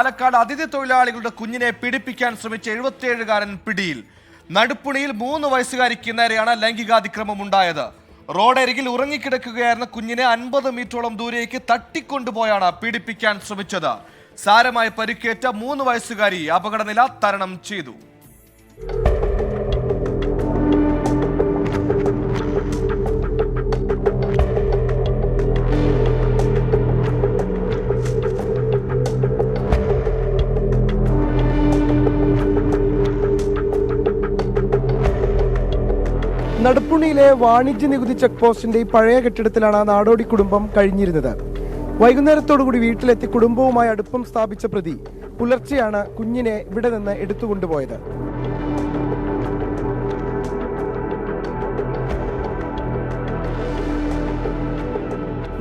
പാലക്കാട് അതിഥി തൊഴിലാളികളുടെ കുഞ്ഞിനെ പീഡിപ്പിക്കാൻ ശ്രമിച്ച എഴുപത്തിയേഴുകാരൻ പിടിയിൽ. നടുപ്പുണിയിൽ മൂന്ന് വയസ്സുകാരിക്ക് നേരെയാണ് ലൈംഗികാതിക്രമം ഉണ്ടായത് റോഡരികിൽ ഉറങ്ങിക്കിടക്കുകയായിരുന്ന കുഞ്ഞിനെ അൻപത് മീറ്ററോളം ദൂരേക്ക് തട്ടിക്കൊണ്ടുപോയാണ് പീഡിപ്പിക്കാൻ ശ്രമിച്ചത്. സാരമായി പരിക്കേറ്റ മൂന്ന് വയസ്സുകാരി അപകടനില തരണം ചെയ്തു. നടുപ്പുണിയിലെ വാണിജ്യ നികുതി ചെക്ക് പോസ്റ്റിന്റെ പഴയ കെട്ടിടത്തിലാണ് നാടോടി കുടുംബം കഴിഞ്ഞിരുന്നത്. വൈകുന്നേരത്തോടുകൂടി വീട്ടിലെത്തി കുടുംബവുമായി അടുപ്പം സ്ഥാപിച്ച പ്രതി പുലർച്ചെയാണ് കുഞ്ഞിനെ ഇവിടെ നിന്ന് എടുത്തുകൊണ്ടുപോയത്.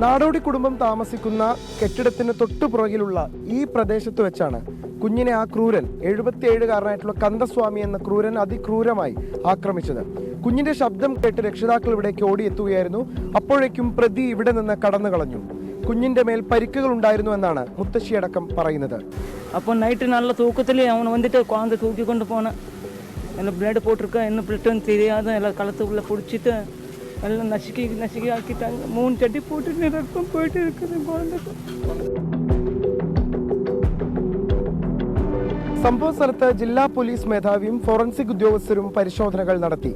നാടോടി കുടുംബം താമസിക്കുന്ന കെട്ടിടത്തിന് തൊട്ടുപുറകിലുള്ള ഈ പ്രദേശത്ത് വെച്ചാണ് കുഞ്ഞിനെ ആ ക്രൂരൻ എഴുപത്തിയേഴുകാരനായിട്ടുള്ള കന്ദസ്വാമി എന്ന ക്രൂരൻ അതിക്രൂരമായി ആക്രമിച്ചത് കുഞ്ഞിന്റെ ശബ്ദം കേട്ട് രക്ഷിതാക്കൾ ഇവിടേക്ക് ഓടിയെത്തുകയായിരുന്നു അപ്പോഴേക്കും പ്രതി ഇവിടെ നിന്ന് കടന്നു കളഞ്ഞു കുഞ്ഞിന്റെ മേൽ പരിക്കുകൾ ഉണ്ടായിരുന്നു എന്നാണ് മുത്തശ്ശിയടക്കം പറയുന്നത് அப்போ நைட்டு நல்ல தூக்கத்துலேயே அவனை வந்துட்டு குழந்தை தூக்கி கொண்டு போனேன் எல்லாம் பிளேடு போட்டிருக்கேன் என்ன பிளட்டுன்னு தெரியாத எல்லாம் களத்துக்குள்ளே பிடிச்சிட்டு எல்லாம் நசுக்கி நசுக்கி ஆக்கிட்டாங்க மூணு சட்டி போட்டுட்டு ரத்தம் போயிட்டு இருக்குது குழந்தைக்கு സംഭവ സ്ഥലത്ത് ജില്ലാ പോലീസ് മേധാവിയും ഫോറൻസിക് ഉദ്യോഗസ്ഥരും പരിശോധനകൾ നടത്തി.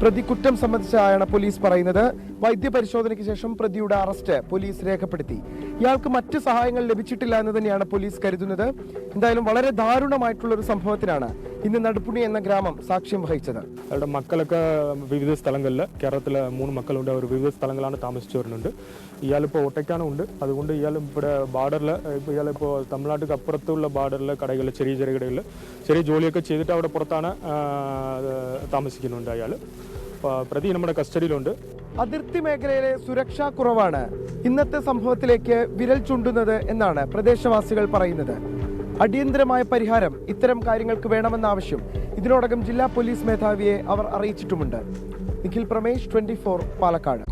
പ്രതി കുറ്റം സംബന്ധിച്ചാണ് പോലീസ് പറയുന്നത്. വൈദ്യപരിശോധനയ്ക്ക് ശേഷം പ്രതിയുടെ അറസ്റ്റ് പോലീസ് രേഖപ്പെടുത്തി. ഇയാൾക്ക് മറ്റ് സഹായങ്ങൾ ലഭിച്ചിട്ടില്ല എന്ന് തന്നെയാണ് പോലീസ് കരുതുന്നത്. എന്തായാലും വളരെ ദാരുണമായിട്ടുള്ള ഒരു സംഭവത്തിനാണ് ഇന്ന് നടുപ്പുണി എന്ന ഗ്രാമം സാക്ഷ്യം വഹിച്ചത്. അവരുടെ മക്കളൊക്കെ വിവിധ സ്ഥലങ്ങളിൽ കേരളത്തിലെ മൂന്ന് മക്കളുണ്ട്. അവർ വിവിധ സ്ഥലങ്ങളാണ് താമസിച്ചു വരുന്നുണ്ട്. ഇയാളിപ്പോൾ ഒട്ടയ്ക്കാണ് ഉണ്ട്. അതുകൊണ്ട് ഇയാൾ ഇവിടെ ബാർഡറിൽ ഇയാളിപ്പോൾ തമിഴ്നാട്ടിൽ അപ്പുറത്തുള്ള ബാർഡറിൽ കടകളിൽ ചെറിയ ചെറിയ കടകളിൽ ചെറിയ ജോലിയൊക്കെ ചെയ്തിട്ട് അവിടെ പുറത്താണ് താമസിക്കുന്നുണ്ട് അയാൾ പ്രതി നമ്മുടെ കസ്റ്റഡിയിലുണ്ട്. അതിർത്തി മേഖലയിലെ സുരക്ഷാ കുറവാണ്. ഇന്നത്തെ സംഭവത്തിലേക്ക് വിരൽ ചൂണ്ടുന്നത് എന്നാണ് പ്രദേശവാസികൾ പറയുന്നത്. അടിയന്തരമായ പരിഹാരം ഇത്തരം കാര്യങ്ങൾക്ക് വേണമെന്ന ആവശ്യം. ഇതിനോടകം ജില്ലാ പോലീസ് മേധാവിയെ അവർ അറിയിച്ചിട്ടുമുണ്ട്. നിഖിൽ പ്രമേഷ് ട്വന്റി പാലക്കാട്.